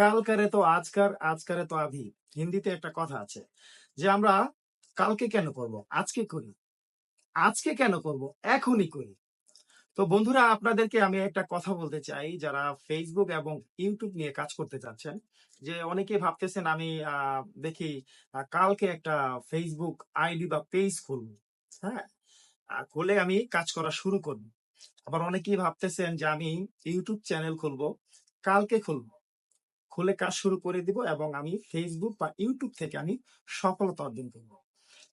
কাল করে তো আজকার আজ করে তো আভি হিন্দিতে একটা কথা আছে যে আমরা কালকে কেন করব? আজকে করি। আজকে কেন করব? এখনই করি। তো বন্ধুরা, আপনাদেরকে আমি একটা কথা বলতে চাই, যারা ফেসবুক এবং ইউটিউব নিয়ে কাজ করতে চাচ্ছেন, যে অনেকে ভাবতেছেন আমি দেখি কালকে একটা ফেসবুক আইডি বা পেজ খুলবো। হ্যাঁ? খুলে আমি কাজ করা শুরু করব। আবার অনেকেই ভাবতেছেন যে আমি ইউটিউব চ্যানেল খুলবো, কালকে খুলবো। খুলে কাজ শুরু করে দিব এবং আমি ফেসবুক বা ইউটিউব থেকে আমি সফলতা অর্জন করব।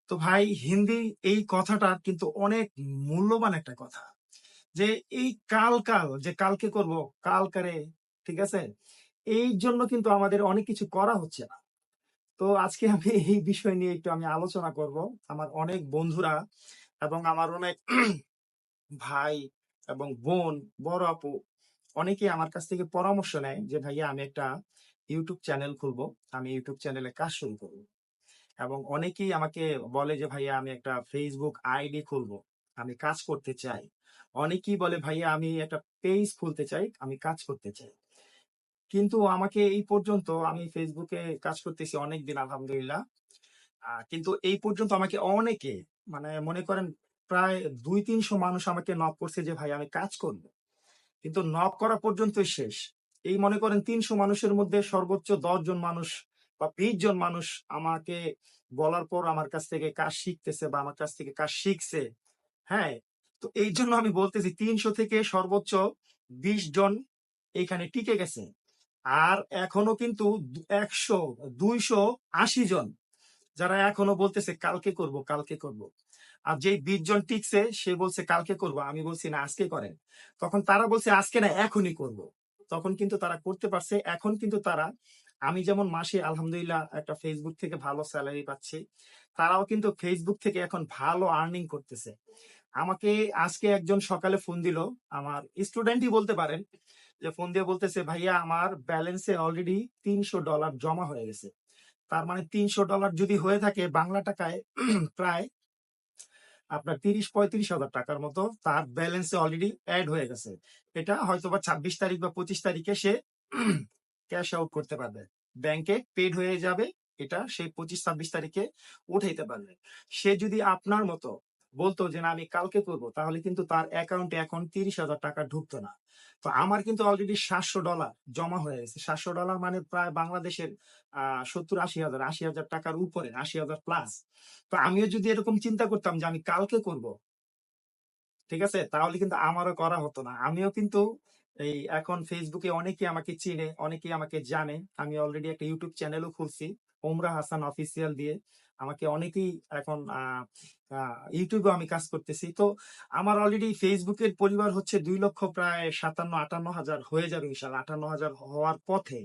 তো ভাই, হিন্দি এই কথাটা কিন্তু অনেক মূল্যবান একটা কথা যে এই কাল কাল, যে কালকে করব, কাল করে, ঠিক আছে? এই জন্য কিন্তু আমাদের অনেক কিছু করা হচ্ছে না। তো আজকে আমি এই বিষয় নিয়ে একটু আমি আলোচনা করব। আমার অনেক বন্ধুরা এবং আমার অনেক ভাই এবং বোন, বড় আপু অনেকে আমার কাছ থেকে পরামর্শ নেয় যে, ভাইয়া, আমি একটা ইউটিউব চ্যানেল খুলবো। আমি ইউটিউব চ্যানেলে কাজ শুরু করব। এবং অনেকেই আমাকে বলে যে, ভাইয়া, আমি একটা ফেসবুক আইডি খুলবো। আমি কাজ করতে চাই। অনেকেই বলে, ভাইয়া, আমি একটা পেজ খুলতে চাই। আমি কাজ করতে চাই। কিন্তু আমাকে এই পর্যন্ত আমি ফেসবুকে কাজ করতেছি অনেক দিন আলহামদুলিল্লাহ কিন্তু এই পর্যন্ত আমাকে অনেকে মানে মনে করেন প্রায় দুই তিনশো মানুষ আমাকে নক করছে যে ভাই আমি কাজ করব। কিন্তু নক করা পর্যন্তই শেষ। এই মনে করেন তিনশো মানুষের মধ্যে সর্বোচ্চ দশ জন মানুষ বা বিশ জন মানুষ আমাকে বলার পর আমার কাছ থেকে কাজ শিখতেছে বা আমার কাছ থেকে কাজ শিখছে। হ্যাঁ? তো এই জন্য আমি বলতেছি তিনশো থেকে সর্বোচ্চ বিশ জন এখানে টিকে গেছে। আর এখনও কিন্তু একশো, দুইশো আশি জন যারা এখনও বলতেছে কালকে করব কালকে করব। আর যে বিশ জন টিকছে, সে বলছে, কালকে করব। আমি বলছি, না, আজকে করেন। তখন তারা বলছে, আজকে না, এখনই করব। তখন কিন্তু তারা করতে পারছে। এখন কিন্তু তারা, আমি যেমন মাসে আলহামদুলিল্লাহ একটা ফেসবুক থেকে ভালো স্যালারি পাচ্ছি, তারাও কিন্তু ফেসবুক থেকে এখন ভালো আর্নিং করতেছে। আমাকে আজকে একজন সকালে ফোন দিল, আমার স্টুডেন্টই বলতে পারেন, যে ফোন দিয়ে বলতেছে, ভাইয়া, আমার ব্যালেন্সে অলরেডি তিনশো ডলার জমা হয়ে গেছে। তার মানে তিনশো ডলার যদি হয়ে থাকে বাংলা টাকায়, প্রায় আপনার তিরিশ পঁয়ত্রিশ হাজার টাকার মতো তার ব্যালেন্সে অলরেডি অ্যাড হয়ে গেছে। এটা হয়তো বা ছাব্বিশ তারিখ বা পঁচিশ তারিখে সে ক্যাশ আউট করতে পারবে। ব্যাংকে পেড হয়ে যাবে, এটা সে পঁচিশ ছাব্বিশ তারিখে উঠাইতে পারবে। সে যদি আপনার মতো বলতো যে, না, আমি কালকে করব। তাহলে কিন্তু তার অ্যাকাউন্টে এখন তিরিশ হাজার টাকা ঢুকতো না। তো আমার কিন্তু অলরেডি সাতশো ডলার জমা হয়ে গেছে। সাতশো ডলার মানে প্রায় বাংলাদেশের আহ সত্তর আশি হাজার আশি হাজার টাকার উপরে, আশি হাজার প্লাস তো আমিও যদি এরকম চিন্তা করতাম যে, আমি কালকে করব। ঠিক আছে? তাহলে কিন্তু আমারও করা হতো না। আমিও কিন্তু এই এখন ফেসবুকে অনেকেই আমাকে চিনে, অনেকেই আমাকে জানে। আমি অলরেডি একটা ইউটিউব চ্যানেলও খুলছি। ওমরা হাসান অফিসিয়াল দিয়ে আমাকে অনেকেই এখন ইউটিউবে আমি কাজ করতেছি। তো আমার অলরেডি ফেসবুকের পরিবার হচ্ছে দুই লক্ষ প্রায় সাতান্ন, আটান্ন হাজার হয়ে যাবে ইনশাল্লাহ আটান্ন হাজার হওয়ার পথে।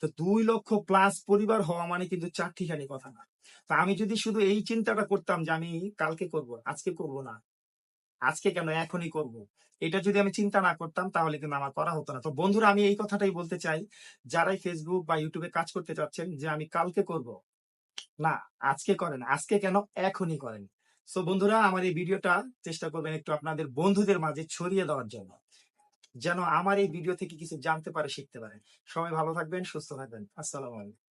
তো দুই লক্ষ প্লাস পরিবার হওয়া মানে কিন্তু চারটিখানি কথা না। তো আমি যদি শুধু এই চিন্তাটা করতাম যে আমি কালকে করব, আজকে করব না আজকে কেন এখনই করব? এটা যদি আমি চিন্তা না করতাম, তাহলে কিন্তু আমার করা হতো না। তো বন্ধুরা, আমি এই কথাটাই বলতে চাই। যারাই ফেসবুক বা ইউটিউবে কাজ করতে চাচ্ছেন যে, আমি কালকে করব। না, আজকে করেন। আজকে কেন এখনই করেন? সো বন্ধুরা, আমার এই ভিডিওটা চেষ্টা করবেন একটু আপনাদের বন্ধুদের মাঝে ছড়িয়ে দেওয়ার জন্য। যেন আমার এই ভিডিও থেকে কিছু জানতে পারে, শিখতে পারে। সবাই ভালো থাকবেন, সুস্থ থাকবেন। আসসালামু আলাইকুম।